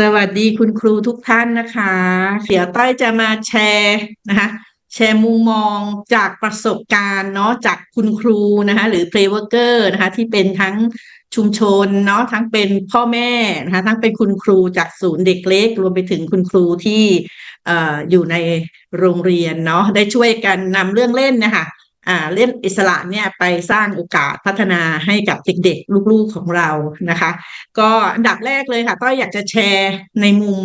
สวัสดีคุณครูทุกท่านนะคะ เดี๋ยวต้อยจะมาแชร์นะคะแชร์มุมมองจากประสบการณ์เนาะจากคุณครูนะคะหรือ play worker นะคะที่เป็นทั้งชุมชนเนาะทั้งเป็นพ่อแม่นะคะทั้งเป็นคุณครูจากศูนย์เด็กเล็ก รวมไปถึงคุณครูที่อออยู่ในโรงเรียนเนาะได้ช่วยกันนำเรื่องเล่นนะคะ เล่นอิสระเนี่ยไปสร้างโอกาสพัฒนาให้กับเด็กๆ ลูกๆของเรานะคะ ก็อันดับแรกเลยค่ะ ก็อยากจะแชร์ในมุม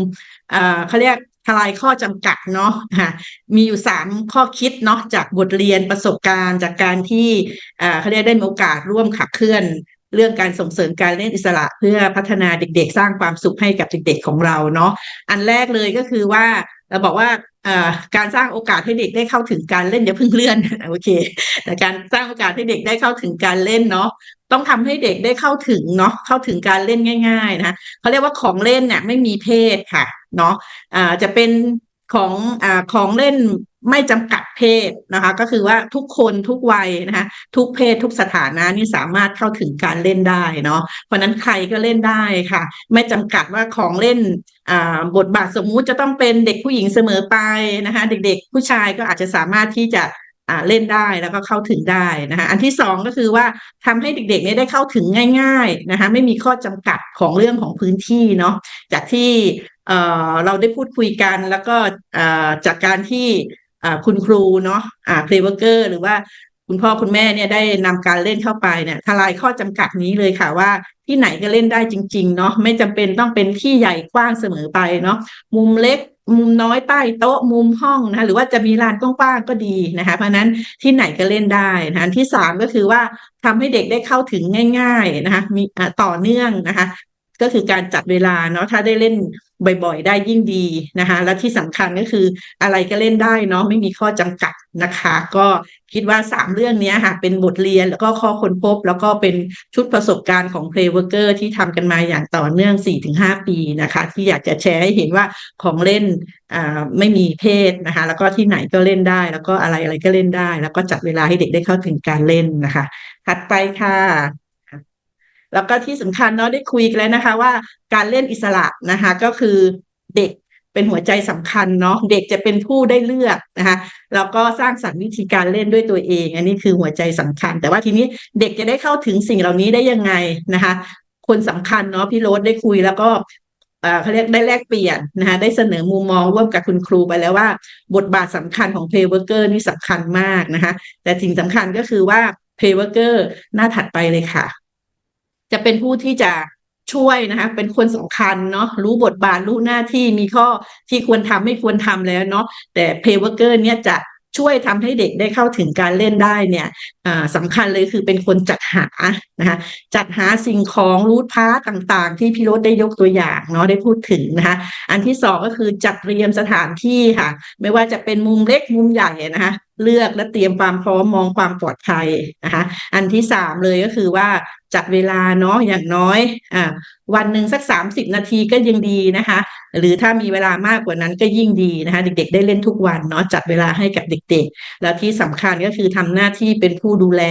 เอ่อเขาเรียกทลายข้อจำกัดเนาะค่ะมีอยู่สามข้อคิดเนาะจากบทเรียนประสบการณ์ จากการที่อ่อเขาเรียกได้มีโอกาสร่วมขับเคลื่อนเรื่องการส่งเสริมการเล่นอิสระเพื่อพัฒนาเด็กๆ สร้างความสุขให้กับเด็กๆของเราเนาะอันแรกเลยก็คือว่า เราบอกว่าการสร้างโอกาสให้เด็กได้เข้าถึงการเล่นอย่าเพิ่งเลื่อนโอเค แต่การสร้างโอกาสให้เด็กได้เข้าถึงการเล่นเนาะต้องทำให้เด็กได้เข้าถึงเนาะเข้าถึงการเล่นง่าย ๆ นะเขาเรียกว่าของเล่นเนี่ยไม่มีเพศค่ะเนาะจะเป็นของอของเล่น ไม่จำกัดเพศนะคะ ก็คือว่าทุกคนทุกวัยนะคะทุกเพศทุกสถานะนี่สามารถเข้าถึงการเล่นได้เนาะเพราะนั้นใครก็เล่นได้ค่ะ ไม่จำกัดว่าของเล่นอ่าบทบาทสมมุติจะต้องเป็นเด็กผู้หญิงเสมอไปนะคะ เด็กๆ ผู้ชายก็อาจจะสามารถที่จะอ่าเล่นได้แล้วก็เข้าถึงได้นะคะอันที่สองก็คือว่าทำให้เด็กๆเนี่ยได้เข้าถึงง่าย ๆนะคะ ไม่มีข้อจำกัดของเรื่องของพื้นที่เนาะจากที่เอ่อเราได้พูดคุยกันแล้วก็อ่อจากการที่ คุณครูเนาะอ่า play worker หรือว่าคุณพ่อคุณแม่เนี่ยได้นำการเล่นเข้าไปเนี่ยทลายข้อจำกัดนี้เลยค่ะว่า ที่ไหนก็เล่นได้จริงๆเนาะไม่จำเป็นต้องเป็นที่ใหญ่กว้างเสมอไปเนาะมุมเล็กมุมน้อยใต้โต๊ะมุมห้องนะคะหรือว่าจะมีลานกว้างๆก็ดีนะคะเพราะนั้นที่ไหนก็เล่นได้นะะที่สามก็คือว่าทำให้เด็กได้เข้าถึงง่าย ๆนะคะมีต่อเนื่องนะคะ ก็คือการจัดเวลาเนาะถ้าได้เล่น บ่อยๆ ได้ยิ่งดีนะคะ และที่สำคัญก็คืออะไรก็เล่นได้เนาะไม่มีข้อจำกัดนะคะ ก็คิดว่าสามเรื่องนี้ค่ะเป็นบทเรียนแล้วก็ข้อค้นพบ แล้วก็เป็นชุดประสบการณ์ของ Play Worker ที่ทำกันมาอย่างต่อเนื่อง 4-5 ปีนะคะ ที่อยากจะแชร์ให้เห็นว่าของเล่นไม่มีเพศนะคะ แล้วก็ที่ไหนก็เล่นได้ แล้วก็อะไรอะไรก็เล่นได้ แล้วก็จัดเวลาให้เด็กได้เข้าถึงการเล่นนะคะ ถัดไปค่ะ แล้วก็ที่สำคัญเนาะได้คุยกันแล้วนะคะว่าการเล่นอิสระนะคะก็คือเด็กเป็นหัวใจสำคัญเนาะเด็กจะเป็นผู้ได้เลือกนะคะแล้วก็สร้างสรรค์วิธีการเล่นด้วยตัวเอง อันนี้คือหัวใจสำคัญ แต่ว่าทีนี้เด็กจะได้เข้าถึงสิ่งเหล่านี้ได้ยังไงนะคะคนสำคัญเนาะพี่โรสได้คุยแล้วก็เอ่อเขาเรียกได้แลกเปลี่ยนนะคะได้เสนอมุมมองร่วมกับคุณครูไปแล้วว่า บทบาทสำคัญของ play worker นี่สำคัญมากนะคะแต่สิ่งสำคัญก็คือว่า play worker หน้าถัดไปเลยค่ะ จะเป็นผู้ที่จะช่วยนะคะ เป็นคนสำคัญเนาะรู้บทบาทรู้หน้าที่มีข้อที่ควรทำไม่ควรทำแล้วเนาะแต่ play worker เนี่ยจะช่วยทำให้เด็กได้เข้าถึงการเล่นได้เนี่ยอ่าสำคัญเลยคือเป็นคนจัดหานะคะจัดหาสิ่งของรูทพาร์ตต่างๆ ที่พี่รถได้ยกตัวอย่างเนาะได้พูดถึงนะคะอันที่สองก็คือจัดเตรียมสถานที่ค่ะ ไม่ว่าจะเป็นมุมเล็กมุมใหญ่นะคะเลือกและเตรียมความพร้อมมองความปลอดภัยนะคะอันที่สามเลยก็คือว่า จัดเวลาเนาะอย่างน้อยอ่าวันหนึ่งสักสามสิบนาทีก็ยังดีนะคะ หรือถ้ามีเวลามากกว่านั้นก็ยิ่งดีนะคะ เด็กๆ ได้เล่นทุกวันเนาะจัดเวลาให้กับเด็กๆ แล้วที่สำคัญก็คือทำหน้าที่เป็นผู้ดูแล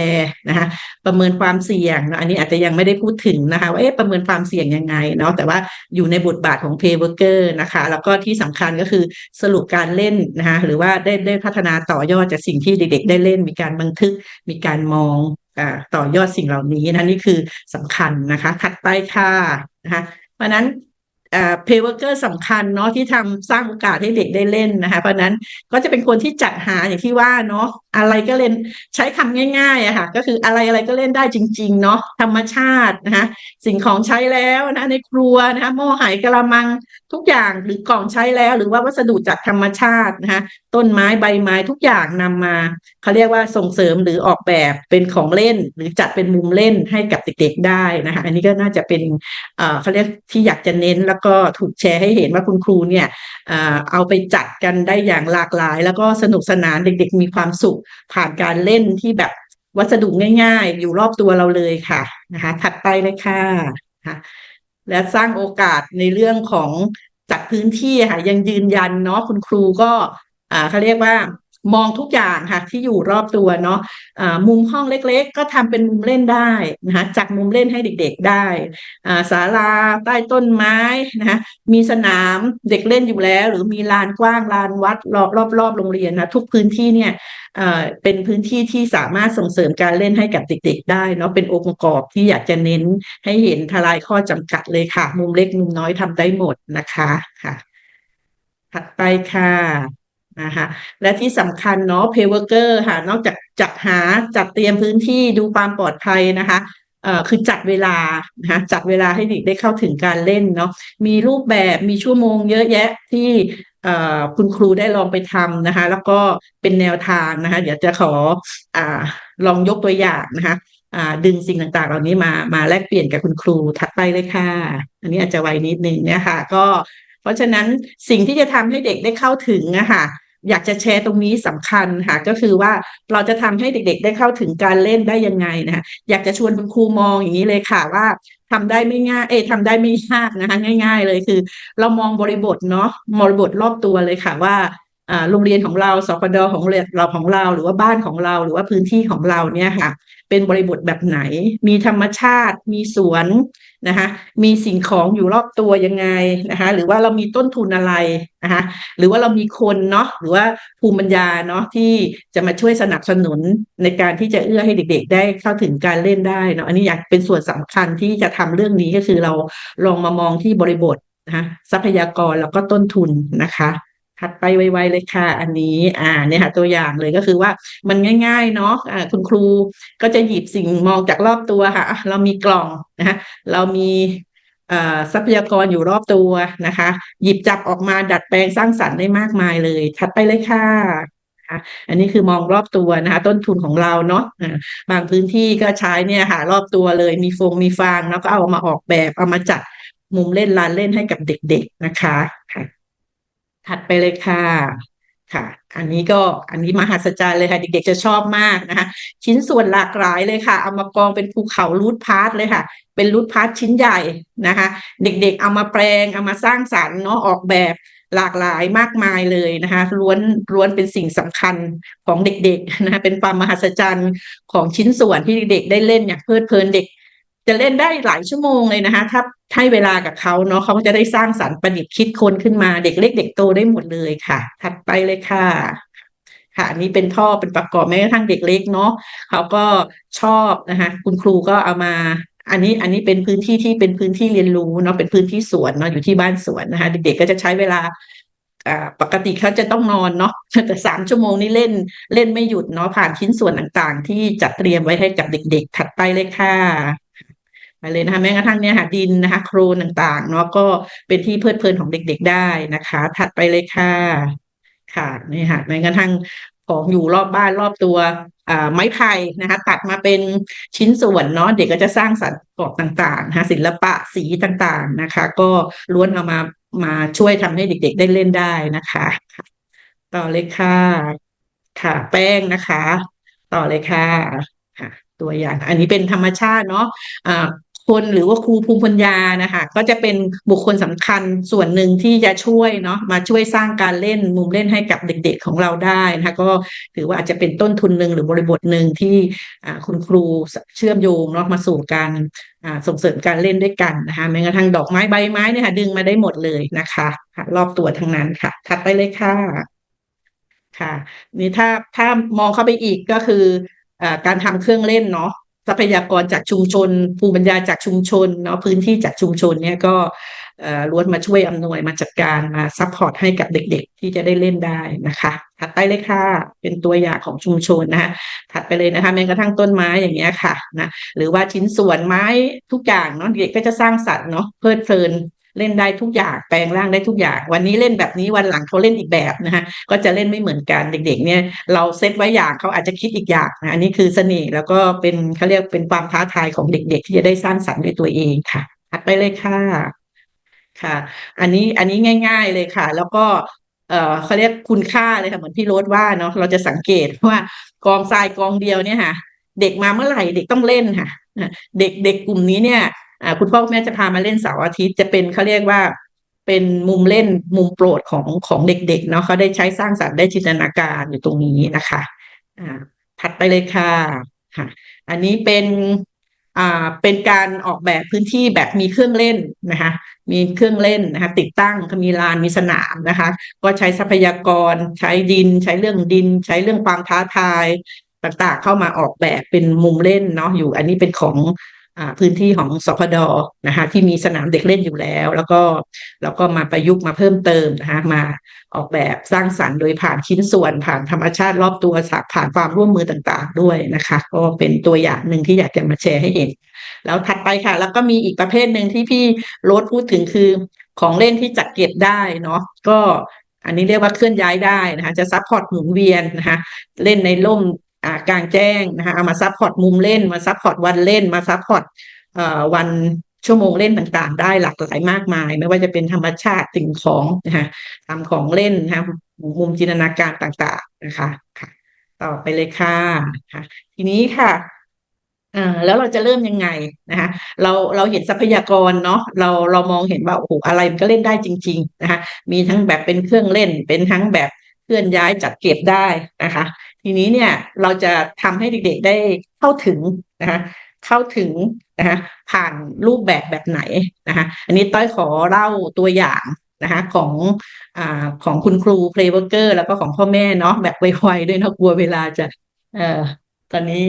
นะคะประเมินความเสี่ยงเนอะอันนี้อาจจะยังไม่ได้พูดถึงนะคะว่าเอ๊ะประเมินความเสี่ยงยังไงเนาะแต่ว่าอยู่ในบทบาทของ play worker นะคะ แล้วก็ที่สำคัญก็คือสรุปการเล่นนะคะหรือว่าได้ได้พัฒนาต่อยอดจากสิ่งที่เด็กๆ ได้เล่นมีการบันทึกมีการมอง ต่อยอดสิ่งเหล่านี้นะนี่คือสำคัญนะคะถัดไปค่ะนะคะเพราะนั้นอ่า play worker สำคัญเนาะที่ทำสร้างโอกาสให้เด็กได้เล่นนะคะเพราะนั้นก็จะเป็นคนที่จัดหาอย่างที่ว่าเนาะ อะไรก็เล่นใช้คำง่ายๆอะค่ะ ก็คืออะไรอะไรก็เล่นได้จริง ๆ เนาะธรรมชาตินะคะสิ่งของใช้แล้วนะในครัวนะคะหม้อไหกระมังทุกอย่างหรือกล่องใช้แล้ว หรือว่าวัสดุจากธรรมชาตินะคะต้นไม้ใบไม้ทุกอย่างนำมาเขาเรียกว่าส่งเสริมหรือออกแบบเป็นของเล่น หรือจัดเป็นมุมเล่นให้กับเด็กๆได้นะคะอันนี้ก็น่าจะเป็นเขาเรียกที่อยากจะเน้นแล้วก็ถูกแชร์ให้เห็นว่าคุณครูเนี่ยเอาไปจัดกันได้อย่างหลากหลาย แล้วก็สนุกสนานเด็ก ๆ มีความสุขผ่านการเล่นที่แบบวัสดุง่ายๆ อยู่รอบตัวเราเลยค่ะนะคะ ถัดไปเลยค่ะะคะและสร้างโอกาสในเรื่องของจัดพื้นที่ค่ะยังยืนยันเนาะคุณครูก็อ่าเขาเรียกว่า มองทุกอย่างค่ะที่อยู่รอบตัวเนาะอ่ามุมห้องเล็กๆ ก็ทำเป็นมุมเล่นได้นะคะจัดมุมเล่นให้เด็กๆได้ศาลาใต้ต้นไม้นะคะมีสนามเด็กเล่นอยู่แล้ว หรือมีลานกว้างลานวัดรอบรอบรอบโรงเรียนนะทุกพื้นที่เนี่ยเอ่อเป็นพื้นที่ที่สามารถส่งเสริมการเล่นให้กับเด็กๆ ได้เนาะเป็นองค์ประกอบที่อยากจะเน้นให้เห็นทลายข้อจำกัดเลยค่ะ มุมเล็กมุมน้อยทำได้หมดนะคะค่ะ ถัดไปค่ะ นะคะและที่สำคัญเนาะเพเวอร์เกอร์ค่ะนอกจากจัดหาจัดเตรียมพื้นที่ดูความปลอดภัยนะคะเอ่อคือจัดเวลานะคะจัดเวลาให้เด็กได้เข้าถึงการเล่นเนาะมีรูปแบบมีชั่วโมงเยอะแยะที่เอ่อคุณครูได้ลองไปทำนะคะ แล้วก็เป็นแนวทางนะคะ เดี๋ยวจะขออ่าลองยกตัวอย่างนะคะอ่าดึงสิ่งต่างๆ เหล่านี้มามาแลกเปลี่ยนกับคุณครูถัดไปเลยค่ะ อันนี้อาจจะไวนิดนึงเนี่ยค่ะ ก็เพราะฉะนั้นสิ่งที่จะทำให้เด็กได้เข้าถึงอะค่ะ อยากจะแชร์ตรงนี้สำคัญค่ะก็คือว่าเราจะทำให้เด็กๆ ได้เข้าถึงการเล่นได้ยังไงนะคะอยากจะชวนคุณครูมองอย่างนี้เลยค่ะว่าทำได้ไม่ง่าย เอยทำได้ไม่ยากนะคะง่าย ๆ เลยคือ เรามองบริบทเนาะบริบทรอบตัวเลยค่ะว่า โรงเรียนของเราสปดของเราของเรา หรือว่าบ้านของเราหรือว่าพื้นที่ของเราเนี่ยค่ะ เป็นบริบทแบบไหน มีธรรมชาติ มีสวนนะคะมีสิ่งของอยู่รอบตัวยังไงนะคะหรือว่าเรามีต้นทุนอะไรนะคะหรือว่าเรามีคนเนาะหรือว่าภูมิปัญญาเนาะที่จะมาช่วยสนับสนุนในการที่จะเอื้อให้เด็ก ๆ ได้เข้าถึงการเล่นได้เนาะอันนี้อยากเป็นส่วนสำคัญที่จะทำเรื่องนี้ก็คือเราลองมามองที่บริบทนะคะทรัพยากรแล้วก็ต้นทุนนะคะ ถัดไปไวๆเลยค่ะ อันนี้อ่าเนี่ยค่ะตัวอย่างเลยก็คือว่ามันง่ายๆเนาะอ่าคุณครูก็จะหยิบสิ่งมองจากรอบตัวค่ะ เรามีกล่องนะคะเรามีทรัพยากรอยู่รอบตัวนะคะ หยิบจับออกมาดัดแปลงสร้างสรรค์ได้มากมายเลย ถัดไปเลยค่ะอันนี้คือมองรอบตัวนะคะ ต้นทุนของเราเนาะบางพื้นที่ก็ใช้เนี่ยค่ะ รอบตัวเลยมีฟงมีฟางแล้วก็เอามาออกแบบเอามาจัดมุมเล่นลานเล่นให้กับเด็ก ๆนะคะค่ะ ถัดไปเลยค่ะค่ะ อันนี้ก็อันนี้มหัศจรรย์เลยค่ะ เด็กๆจะชอบมากนะคะ ชิ้นส่วนหลากหลายเลยค่ะ เอามากองเป็นภูเขารูทพาร์ทเลยค่ะ เป็นรูทพาร์ทชิ้นใหญ่นะคะ เด็กๆเอามาแปลงเอามาสร้างสรรค์เนาะออกแบบหลากหลายมากมายเลยนะคะล้วนล้วนเป็นสิ่งสำคัญของเด็กๆนะคะเป็นความมหัศจรรย์ของชิ้นส่วนที่เด็กๆได้เล่นอย่างเพลิดเพลินเด็ก จะเล่นได้หลายชั่วโมงเลยนะคะถ้าให้เวลากับเขาเนาะเขาก็จะได้สร้างสรรค์ประดิษฐ์คิดค้นขึ้นมาเด็กเล็กเด็กโตได้หมดเลยค่ะ ถัดไปเลยค่ะ ค่ะอันนี้เป็นท่อเป็นประกอบแม้กระทั่งเด็กเล็กเนาะเขาก็ชอบนะคะคุณครูก็เอามาอันนี้อันนี้เป็นพื้นที่ที่เป็นพื้นที่เรียนรู้เนาะเป็นพื้นที่สวนเนาะอยู่ที่บ้านสวนนะคะ เด็กๆก็จะใช้เวลาปกติเขาจะต้องนอนเนาะแต่สามชั่วโมงนี้เล่นเล่นไม่หยุดเนาะผ่านชิ้นส่วนต่างๆ ที่จัดเตรียมไว้ให้กับเด็กๆ ถัดไปเลยค่ะ ไปเลยนะคะแม้กระทั่งเนี่ยค่ะดินนะคะ โครนต่างๆเนาะก็เป็นที่เพลิดเพลินของเด็กๆได้นะคะ ถัดไปเลยค่ะค่ะนี่ค่ะแม้กระทั่งของอยู่รอบบ้านรอบตัวอ่าไม้ไผ่นะคะ ตัดมาเป็นชิ้นส่วนเนาะเด็กก็จะสร้างสรรค์ประกอบต่างๆนะคะศิลปะสีต่างๆนะคะ ก็ล้วนเอามามาช่วยทำให้เด็ก ๆ ได้เล่นได้นะคะ ต่อเลยค่ะ ค่ะ แป้งนะคะ ต่อเลยค่ะ ค่ะ ตัวอย่าง อันนี้เป็นธรรมชาติเนาะอ่า คนหรือว่าครูภูมิปัญญานะคะก็จะเป็นบุคคลสำคัญส่วนหนึ่งที่จะช่วยเนาะมาช่วยสร้างการเล่นมุมเล่นให้กับเด็ก ๆของเราได้นะคะก็ถือว่าอาจจะเป็นต้นทุนหนึ่งหรือบริบทหนึ่งที่คุณครูเชื่อมโยงเนาะมาสู่การส่งเสริมการเล่นด้วยกันนะคะแม้กระทั่งดอกไม้ใบไม้เนี่ยค่ะดึงมาได้หมดเลยนะคะรอบตัวทั้งนั้นค่ะ ถัดไปเลยค่ะค่ะ นี่ถ้าถ้ามองเข้าไปอีกก็คือการทำเครื่องเล่นเนาะ ทรัพยากรจากชุมชน ภูมิปัญญาจากชุมชนเนาะพื้นที่จากชุมชนเนี่ยก็ล้วนมาช่วยอำนวยมาจัดการมาซัพพอร์ตให้กับเด็กๆ ที่จะได้เล่นได้นะคะ ถัดไปเลยค่ะ เป็นตัวอย่างของชุมชนนะคะถัดไปเลยนะคะแม้กระทั่งต้นไม้อย่างเงี้ยค่ะนะหรือว่าชิ้นส่วนไม้ทุกอย่างเนาะเด็กก็จะสร้างสรรค์เนาะเพลิดเพลิน เล่นได้ทุกอย่างแปลงร่างได้ทุกอย่าง วันนี้เล่นแบบนี้วันหลังเขาเล่นอีกแบบนะฮะก็จะเล่นไม่เหมือนกันเด็ก ๆ เนี่ย เราเซตไว้อย่างเขาอาจจะคิดอีกอย่างนะอันนี้คือเสน่ห์แล้วก็เป็นเขาเรียกเป็นความท้าทายของเด็ก ๆ ที่จะได้สร้างสรรค์ด้วยตัวเองค่ะถัดไปเลยค่ะค่ะ อันนี้อันนี้ง่าย ๆเลยค่ะ แล้วก็เออเขาเรียกคุณค่าเลยค่ะเหมือนพี่โรสว่าเนาะเราจะสังเกตว่ากองทรายกองเดียวเนี่ยค่ะ เด็กมาเมื่อไหร่เด็กต้องเล่นค่ะเด็กเด็กกลุ่มนี้เนี่ย คุณพ่อคุณแม่จะพามาเล่นเสาร์อาทิตย์จะเป็นเขาเรียกว่าเป็นมุมเล่นมุมโปรดของของเด็กๆเนาะเขาได้ใช้สร้างสรรค์ได้จินตนาการอยู่ตรงนี้นะคะอ่าถัดไปเลยค่ะค่ะ อันนี้เป็นอ่าเป็นการออกแบบพื้นที่แบบมีเครื่องเล่นนะคะมีเครื่องเล่นนะคะติดตั้งมีลานมีสนามนะคะ ก็ใช้ทรัพยากรใช้ดิน ใช้เรื่องดิน ใช้เรื่องความท้าทายต่างๆ เข้ามาออกแบบเป็นมุมเล่นเนาะอยู่ อันนี้เป็นของ พื้นที่ของสพดนะคะที่มีสนามเด็กเล่นอยู่แล้ว แล้วก็แล้วก็มาประยุกต์มาเพิ่มเติมนะคะมาออกแบบสร้างสรรค์โดยผ่านชิ้นส่วนผ่านธรรมชาติรอบตัวผ่านความร่วมมือต่างๆ ด้วยนะคะ ก็เป็นตัวอย่างหนึ่งที่อยากจะมาแชร์ให้เห็น แล้วถัดไปค่ะ แล้วก็มีอีกประเภทหนึ่งที่พี่โรดพูดถึงคือของเล่นที่จัดเก็บได้เนาะก็อันนี้เรียกว่าเคลื่อนย้ายได้นะคะจะซัพพอร์ตหมุนเวียนนะคะเล่นในร่ม กลางแจ้งนะคะเอามาซัพพอร์ตมุมเล่นมาซัพพอร์ตวันเล่น มาซัพพอร์ตวันชั่วโมงเล่นต่างๆ ได้หลากหลายมากมาย ไม่ว่าจะเป็นธรรมชาติสิ่งของนะคะทำของเล่นนะคะมุมจินตนาการต่างๆนะคะค่ะ ต่อไปเลยค่ะค่ะทีนี้ค่ะแล้วเราจะเริ่มยังไงนะคะเราเราเห็นทรัพยากรเนาะเราเรามองเห็นว่าโอ้โหอะไรมันก็เล่นได้จริง ๆ นะคะ มีทั้งแบบเป็นเครื่องเล่น เป็นทั้งแบบเคลื่อนย้ายจัดเก็บได้นะคะ ทีนี้เนี่ยเราจะทำให้เด็กๆได้เข้าถึงนะคะเข้าถึงนะคะผ่านรูปแบบแบบไหนนะคะอันนี้ต้อยขอเล่าตัวอย่างนะคะของอ่าของคุณครูเพลย์เวอร์เกอร์แล้วก็ของพ่อแม่เนาะแบบไวๆด้วยนะกลัวเวลาจะเอ่อตอนนี้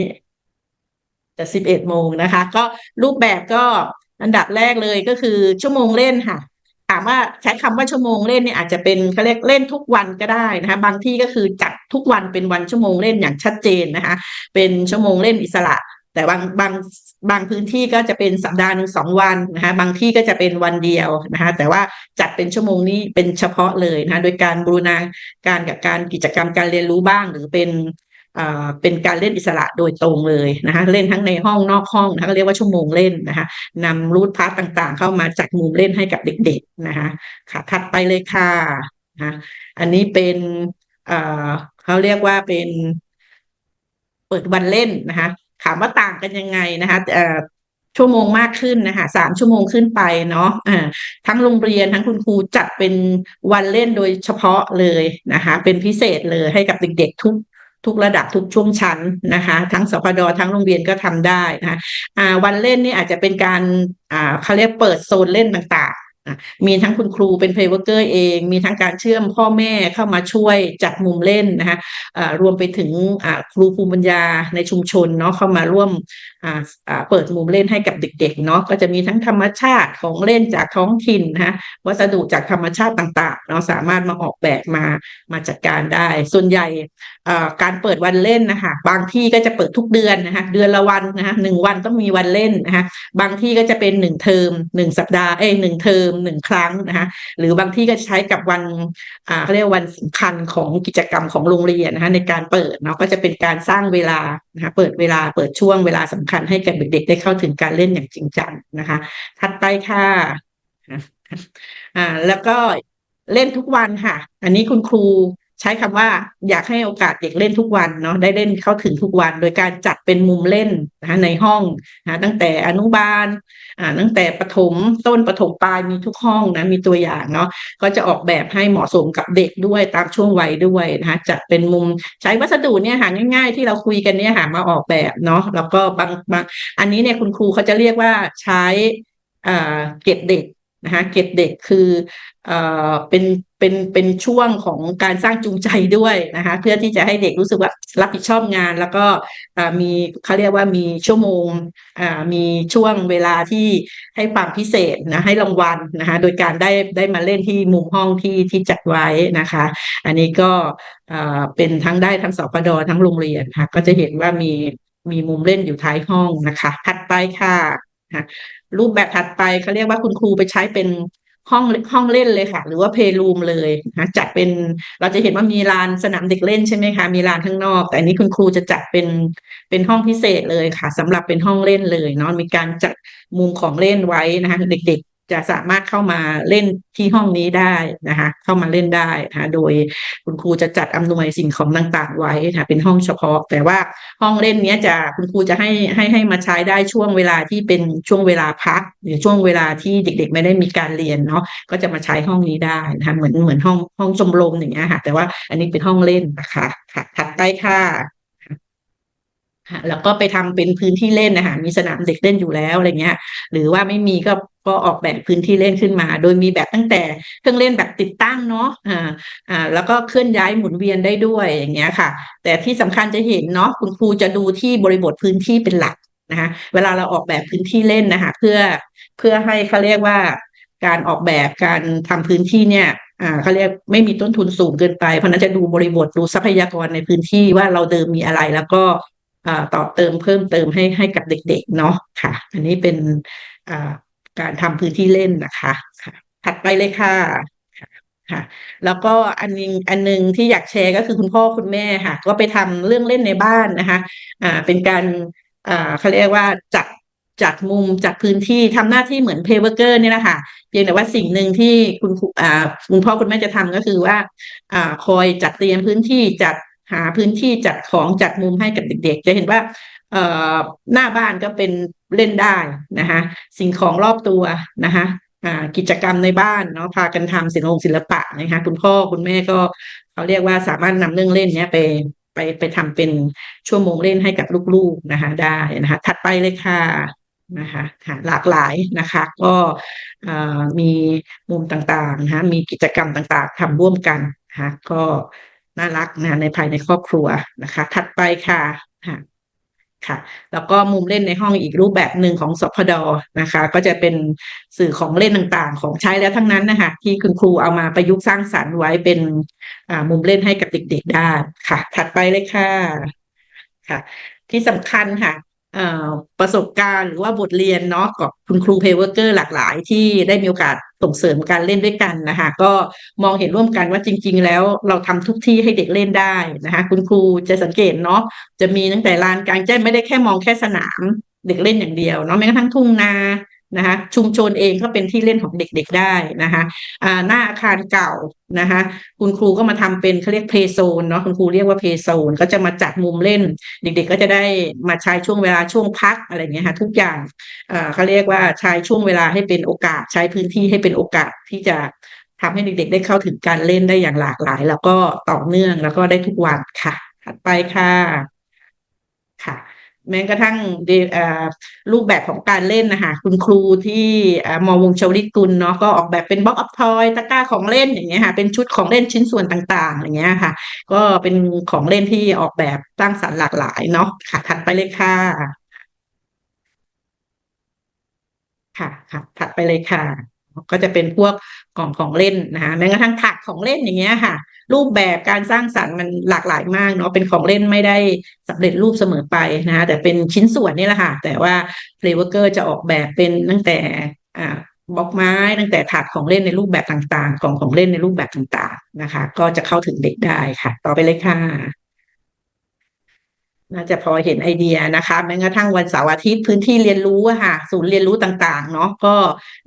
จะสิบเอ็ดโมงนะคะ ก็รูปแบบก็อันดับแรกเลยก็คือชั่วโมงเล่นค่ะถามว่าใช้คำว่าชั่วโมงเล่นเนี่ยอาจจะเป็นเขาเรียกเล่นทุกวันก็ได้นะคะ บางที่ก็คือจัด ทุกวันเป็นวันชั่วโมงเล่นอย่างชัดเจนนะคะ เป็นชั่วโมงเล่นอิสระ แต่บางบางบางพื้นที่ก็จะเป็นสัปดาห์หนึ่งสองวันนะคะบางที่ก็จะเป็นวันเดียวนะคะแต่ว่าจัดเป็นชั่วโมงนี้เป็นเฉพาะเลยนะคะโดยการบูรณาการกับการกิจกรรมการเรียนรู้บ้าง หรือเป็นเป็นการเล่นอิสระโดยตรงเลยนะคะเล่นทั้งในห้องนอกห้องนะคะก็เรียกว่าชั่วโมงเล่นนะคะนำรูทพาร์ตต่างๆ เข้ามาจัดมุมเล่นให้กับเด็ก ๆนะคะค่ะถัดไปเลยค่ะนะอันนี้เป็น เขาเรียกว่าเป็นเปิดวันเล่นนะคะถามว่าต่างกันยังไงนะคะชั่วโมงมากขึ้นนะคะสามชั่วโมงขึ้นไปเนาะะทั้งโรงเรียนทั้งคุณครูจัดเป็นวันเล่นโดยเฉพาะเลยนะคะ เป็นพิเศษเลยให้กับเด็กๆทุกทุกระดับทุกช่วงชั้นนะคะ ทั้งสพดทั้งโรงเรียนก็ทำได้นะคะวันเล่นนี่อาจจะเป็นการเขาเรียกเปิดโซนเล่นต่าง มีทั้งคุณครูเป็นเพลย์เวอร์เกอร์เอง มีทั้งการเชื่อมพ่อแม่เข้ามาช่วยจัดมุมเล่นนะคะรวมไปถึงครูภูมิปัญญาในชุมชนเนาะเข้ามาร่วม เปิดมุมเล่นให้กับเด็กๆเนาะก็จะมีทั้งธรรมชาติของเล่นจากท้องถิ่นนะวัสดุจากธรรมชาติต่างๆเนาะสามารถมาออกแบบมามาจัดการได้ ส่วนใหญ่การเปิดวันเล่นนะคะบางที่ก็จะเปิดทุกเดือนนะคะเดือนละวันนะคะหนึ่งวันต้องมีวันเล่นนะคะบางที่ก็จะเป็นหนึ่งเทอมหนึ่งสัปดาห์เอ้หนึ่งเทอมหนึ่งครั้งนะคะหรือบางที่ก็ใช้กับวันเขาเรียกวันสำคัญของกิจกรรมของโรงเรียนนะคะในการเปิดเนาะก็จะเป็นการสร้างเวลา นะคะเปิดเวลาเปิดช่วงเวลาสำคัญให้กับเด็กๆได้เข้าถึงการเล่นอย่างจริงจังนะคะ ถัดไปค่ะอ่าแล้วก็เล่นทุกวันค่ะ อันนี้คุณครู ใช้คำว่าอยากให้โอกาสเด็กเล่นทุกวันเนาะได้เล่นเข้าถึงทุกวัน โดยการจัดเป็นมุมเล่นนะในห้องนะตั้งแต่อนุบาลอ่าตั้งแต่ประถมต้นประถมปลายมีทุกห้องนะมีตัวอย่างเนาะก็จะออกแบบให้เหมาะสมกับเด็กด้วยตามช่วงวัยด้วยนะคะจัดเป็นมุมใช้วัสดุเนี่ยหาง่าย ๆ ที่เราคุยกันเนี่ยหามาออกแบบเนาะแล้วก็บางบางอันนี้เนี่ยคุณครูเขาจะเรียกว่าใช้อ่าเก็บเด็ก นะคะเก็บเด็กคือเอ่อเป็นเป็นเป็นช่วงของการสร้างจูงใจด้วยนะคะเพื่อที่จะให้เด็กรู้สึกว่ารับผิดชอบงาน แล้วก็มีเขาเรียกว่ามีชั่วโมงมีช่วงเวลาที่ให้ความพิเศษนะให้รางวัลนะคะโดยการได้ได้มาเล่นที่มุมห้องที่ที่จัดไว้นะคะ อันนี้ก็เป็นทั้งได้ทั้งสพดทั้งโรงเรียนค่ะก็จะเห็นว่ามีมีมุมเล่นอยู่ท้ายห้องนะคะถัดไปค่ะ รูปแบบถัดไปเขาเรียกว่าคุณครูไปใช้เป็นห้องห้องเล่นเลยค่ะ หรือว่าเพลย์รูมเลยนะจัดเป็นเราจะเห็นว่ามีลานสนามเด็กเล่นใช่ไหมคะ มีลานข้างนอก แต่อันนี้คุณครูจะจัดเป็นเป็นห้องพิเศษเลยค่ะสำหรับเป็นห้องเล่นเลยเนาะมีการจัดมุมของเล่นไว้นะคะเด็ก จะสามารถเข้ามาเล่นที่ห้องนี้ได้นะคะ เข้ามาเล่นได้นะคะโดยคุณครูจะจัดอำนวยสิ่งของต่างๆ ไว้นะะเป็นห้องเฉพาะ แต่ว่าห้องเล่นนี้จะคุณครูจะให้ให้ให้มาใช้ได้ช่วงเวลาที่เป็นช่วงเวลาพัก หรือช่วงเวลาที่เด็ก ๆ ไม่ได้มีการเรียนเนาะก็จะมาใช้ห้องนี้ได้นะคะเหมือนเหมือนห้องห้องชมรมอย่างเงี้ยค่ะ แต่ว่าอันนี้เป็นห้องเล่นนะคะค่ะถัดไปค่ะ แล้วก็ไปทำเป็นพื้นที่เล่นนะคะมีสนามเด็กเล่นอยู่แล้วอะไรเงี้ย หรือว่าไม่มีก็ก็ออกแบบพื้นที่เล่นขึ้นมา โดยมีแบบตั้งแต่เครื่องเล่นแบบติดตั้งเนาะอ่าอ่าแล้วก็เคลื่อนย้ายหมุนเวียนได้ด้วยอย่างเงี้ยค่ะ แต่ที่สำคัญจะเห็นเนาะคุณครูจะดูที่บริบทพื้นที่เป็นหลักนะคะเวลาเราออกแบบพื้นที่เล่นนะคะเพื่อเพื่อให้เขาเรียกว่าการออกแบบการทำพื้นที่เนี่ยอ่าเขาเรียกไม่มีต้นทุนสูงเกินไป เพราะนั้นจะดูบริบทดูทรัพยากรในพื้นที่ว่าเราเดิมมีอะไร แล้วก็ ต่อเติมเพิ่มเติมให้ให้กับเด็กๆเนาะค่ะ อันนี้เป็นการทำพื้นที่เล่นนะคะค่ะ ถัดไปเลยค่ะค่ะ แล้วก็อันนึงอันนึงที่อยากแชร์ก็คือคุณพ่อคุณแม่ค่ะ ก็ไปทำเรื่องเล่นในบ้านนะคะ อ่า เป็นการอ่าเขาเรียกว่าจัดจัดมุมจัดพื้นที่ทำหน้าที่เหมือนเพเวอร์เกอร์นี่แหละค่ะเพียงแต่ว่าสิ่งหนึ่งที่คุณอ่าคุณพ่อคุณแม่จะทำก็คือว่าอ่าคอยจัดเตรียมพื้นที่จัด หาพื้นที่จัดของจัดมุมให้กับเด็ก ๆ จะเห็นว่าหน้าบ้านก็เป็นเล่นได้นะคะสิ่งของรอบตัวนะคะกิจกรรมในบ้านเนาะพากันทำศิลปศิลปะนะคะคุณพ่อคุณแม่ก็เขาเรียกว่าสามารถนำเรื่องเล่นเนี้ยไปไปไปทำเป็นชั่วโมงเล่นให้กับลูกๆนะคะได้นะคะถัดไปเลยค่ะนะคะหลากหลายนะคะก็มีมุมต่างๆนะคะมีกิจกรรมต่างๆทำร่วมกันนะคะก็ น่ารักนะในภายในครอบครัวนะคะ ถัดไปค่ะค่ะค่ะ แล้วก็มุมเล่นในห้องอีกรูปแบบหนึ่งของสพดนะคะ ก็จะเป็นสื่อของเล่นต่างๆ ของใช้แล้วทั้งนั้นนะคะที่คุณครูเอามาประยุกต์สร้างสรรค์ไว้เป็นมุมเล่นให้กับเด็กๆได้ค่ะ ถัดไปเลยค่ะค่ะ ที่สำคัญค่ะ ประสบการณ์หรือว่าบทเรียนเนาะกับคุณครูเพเวอร์เกอร์หลากหลายที่ได้มีโอกาสส่งเสริมการเล่นด้วยกันนะคะก็มองเห็นร่วมกันว่าจริง ๆ แล้วเราทำทุกที่ให้เด็กเล่นได้นะคะคุณครูจะสังเกตเนาะจะมีตั้งแต่ลานกลางแจ้งไม่ได้แค่มองแค่สนามเด็กเล่นอย่างเดียวเนาะแม้กระทั่งทุ่งนา นะคะชุมชนเองก็เป็นที่เล่นของเด็กๆได้นะคะอ่าหน้าอาคารเก่านะคะคุณครูก็มาทำเป็นเขาเรียกเพย์โซนเนาะคุณครูเรียกว่าเพย์โซนก็จะมาจัดมุมเล่น เด็กๆ ก็จะได้มาใช้ช่วงเวลาช่วงพักอะไรเงี้ยค่ะทุกอย่างอ่าเขาเรียกว่าใช้ช่วงเวลาให้เป็นโอกาส ใช้พื้นที่ให้เป็นโอกาสที่จะทำให้เด็ก ๆ ได้เข้าถึงการเล่นได้อย่างหลากหลาย แล้วก็ต่อเนื่องแล้วก็ได้ทุกวันค่ะ ถัดไปค่ะค่ะ แม้กระทั่งรูปแบบของการเล่นนะคะคุณครูที่มอวงชวลิกุลเนาะก็ออกแบบเป็นบล็อกอัพทอยตะกร้าของเล่นอย่างเงี้ยค่ะเป็นชุดของเล่นชิ้นส่วนต่างๆอย่างเงี้ยค่ะ ก็เป็นของเล่นที่ออกแบบสร้างสรรค์หลากหลายเนาะค่ะถัดไปเลยค่ะ ค่ะค่ะถัดไปเลยค่ะ ก็จะเป็นพวกกล่องของเล่นนะคะแม้กระทั่งถักของเล่นอย่างเงี้ยค่ะ รูปแบบการสร้างสรรค์มันหลากหลายมากเนาะเป็นของเล่นไม่ได้สำเร็จรูปเสมอไปนะแต่เป็นชิ้นส่วนนี่แหละค่ะ แต่ว่าเฟลเวอร์เกอร์จะออกแบบเป็นตั้งแต่อ่าบล็อกไม้ตั้งแต่ถาดของเล่นในรูปแบบต่างๆกล่องของเล่นในรูปแบบต่างๆนะคะ ก็จะเข้าถึงเด็กได้ค่ะ ต่อไปเลยค่ะ น่าจะพอเห็นไอเดียนะคะแม้กระทั่งวันเสาร์อาทิตย์พื้นที่เรียนรู้ค่ะศูนย์เรียนรู้ต่างๆเนาะก็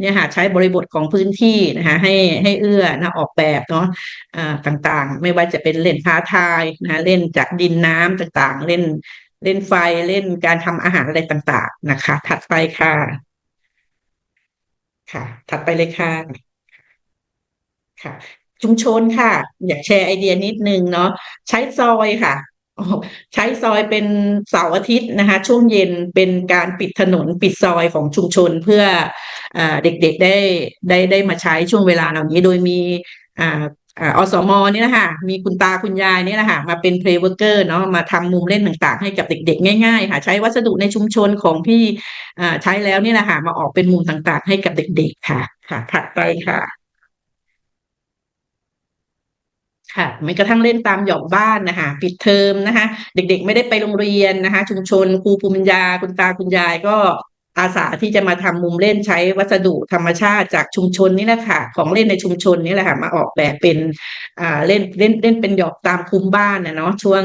เนี่ยค่ะใช้บริบทของพื้นที่นะคะให้ให้เอื้อนะออกแบบเนาะอ่าต่างๆ ไม่ว่าจะเป็นเล่นท้าทายนะเล่นจากดินน้ำต่างๆ เล่นเล่นไฟเล่นการทำอาหารอะไรต่างๆนะคะ ถัดไปค่ะ ค่ะ ถัดไปเลยค่ะค่ะ ชุมชนค่ะ อยากแชร์ไอเดียนิดนึงเนาะใช้ซอยค่ะ ใช้ซอยเป็นเสาร์อาทิตย์นะคะ ช่วงเย็นเป็นการปิดถนนปิดซอยของชุมชนเพื่ออเด็กๆได้ได้ได้มาใช้ช่วงเวลาเหล่านี้โดยมีอ่าอสมนี่นะคะมีคุณตาคุณยายนี่นะคะมาเป็นเพลย์เวอร์เกอร์เนาะมาทำมุมเล่นต่างๆ ให้กับเด็ก ๆ ง่ายๆค่ะใช้วัสดุในชุมชนของที่ใช้แล้วนี่นะคะมาออกเป็นมุมต่างๆ ให้กับเด็ก ๆ ค่ะค่ะถัดไปค่ะ ค่ะไม่กระทั่งเล่นตามหย่อมบ้านนะคะปิดเทอมนะคะ เด็กๆ ไม่ได้ไปโรงเรียนนะคะ ชุมชนครูภูมิปัญญาคุณตาคุณยายก็อาสาที่จะมาทำมุมเล่นใช้วัสดุธรรมชาติจากชุมชนนี่แหละค่ะ ของเล่นในชุมชนนี่แหละค่ะมาออกแบบเป็นอ่าเล่นเล่นเล่นเป็นหยอกตามภูมิบ้านนะเนาะช่วง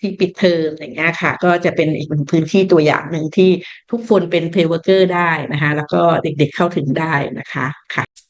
ที่ปิดเทอมอย่างเงี้ยค่ะ ก็จะเป็นอีกหนึ่งพื้นที่ตัวอย่างหนึ่งที่ทุกคนเป็นเพลเวอร์เกอร์ได้นะคะ แล้วก็เด็กๆเข้าถึงได้นะคะค่ะ